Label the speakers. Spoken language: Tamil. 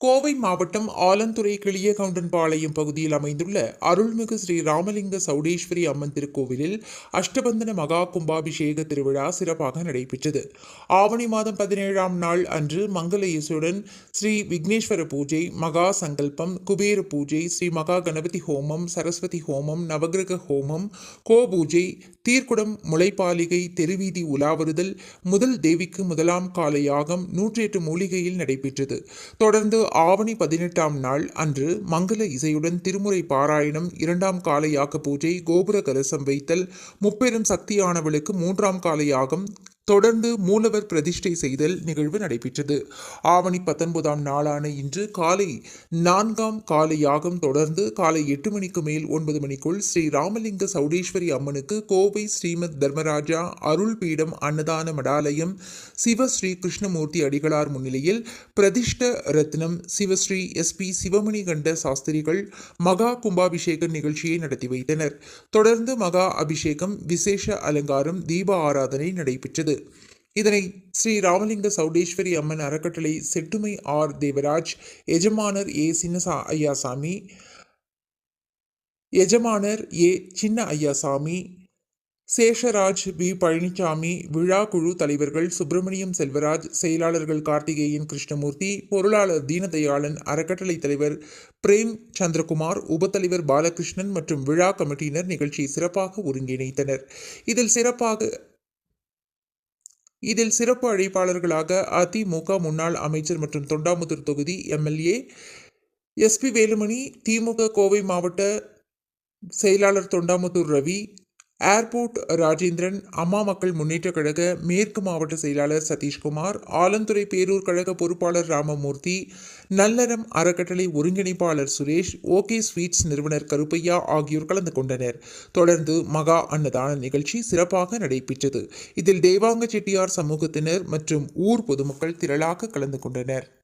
Speaker 1: கோவை மாவட்டம் ஆலந்துறை கிளியகவுண்டன்பாளையம் பகுதியில் அமைந்துள்ள அருள்மிகு ஸ்ரீ ராமலிங்க சௌடேஸ்வரி அம்மன் திருக்கோவிலில் அஷ்டபந்தன மகா கும்பாபிஷேக திருவிழா சிறப்பாக நடைபெற்றது. ஆவணி மாதம் பதினேழாம் நாள் அன்று மங்கள இசையுடன் ஸ்ரீ விக்னேஸ்வர பூஜை மகா சங்கல்பம் குபேர பூஜை ஸ்ரீ மகா கணபதி ஹோமம் சரஸ்வதி ஹோமம் நவகிரக ஹோமம் கோபூஜை தீர்க்குடம் முளைப்பாலிகை தெருவீதி உலாவருதல் முதல் தேவிக்கு முதலாம் கால யாகம் நூற்றி எட்டு மூலிகையில் நடைபெற்றது. தொடர்ந்து ஆவணி பதினெட்டாம் நாள் அன்று மங்கள இசையுடன் திருமுறை பாராயணம் இரண்டாம் கால யாக்க பூஜை கோபுர கலசம் வைத்தல் முப்பெரும் சக்தியானவளுக்கு மூன்றாம் கால யாகம் தொடர்ந்து மூலவர் பிரதிஷ்டை செய்தல் நிகழ்வு நடைபெற்றது. ஆவணி பத்தொன்பதாம் நாளான இன்று காலை நான்காம் கால யாகம் தொடர்ந்து காலை எட்டு மணிக்கு மேல் ஒன்பது மணிக்குள் ஸ்ரீ ராமலிங்க சௌடேஸ்வரி அம்மனுக்கு கோவை ஸ்ரீமத் தர்மராஜா அருள் பீடம் அன்னதான மடாலயம் சிவஸ்ரீ கிருஷ்ணமூர்த்தி அடிகளார் முன்னிலையில் பிரதிஷ்ட ரத்னம் சிவஸ்ரீ எஸ்பி சிவமணி கண்ட சாஸ்திரிகள் மகா கும்பாபிஷேக நிகழ்ச்சியை நடத்தி வைத்தனர். தொடர்ந்து மகா அபிஷேகம் விசேஷ அலங்காரம் தீப ஆராதனை நடைபெற்றது. இதனை ஸ்ரீ ராமலிங்க சௌடேஸ்வரி அம்மன் அறக்கட்டளை செட்டுமை ஆர் தேவராஜ் எஜமானர் ஏ சின்னசா ஐயாசாமி எஜமானர் ஏ சின்ன ஐயாசாமி சேஷராஜ் பி பழனிசாமி விழா குழு தலைவர்கள் சுப்பிரமணியம் செல்வராஜ் செயலாளர்கள் கார்த்திகேயன் கிருஷ்ணமூர்த்தி பொருளாளர் தீனதயாளன் அறக்கட்டளை தலைவர் பிரேம் சந்திரகுமார் உபத்தலைவர் பாலகிருஷ்ணன் மற்றும் விழா கமிட்டியினர் நிகழ்ச்சியை சிறப்பாக ஒருங்கிணைத்தனர். இதில் சிறப்பாக இதில் சிறப்பு அழைப்பாளர்களாக அதிமுக முன்னாள் அமைச்சர் மற்றும் தொண்டாமுத்தூர் தொகுதி எம்எல்ஏ எஸ்பி வேலுமணி திமுக கோவை மாவட்ட செயலாளர் தொண்டாமுத்தூர் ரவி ஏர்போர்ட் ராஜேந்திரன் அம்மா மக்கள் முன்னேற்றக் கழக மேற்கு மாவட்ட செயலாளர் சதீஷ்குமார் ஆலந்துறை பேரூர் கழக பொறுப்பாளர் ராமமூர்த்தி நல்லறம் அறக்கட்டளை ஒருங்கிணைப்பாளர் சுரேஷ் ஓகே ஸ்வீட்ஸ் நிறுவனர் கருப்பையா ஆகியோர் கலந்து கொண்டனர். தொடர்ந்து மகா அன்னதான நிகழ்ச்சி சிறப்பாக நடைபெற்றது. இதில் தேவாங்க செட்டியார் சமூகத்தினர் மற்றும் ஊர் பொதுமக்கள் திரளாக கலந்து கொண்டனர்.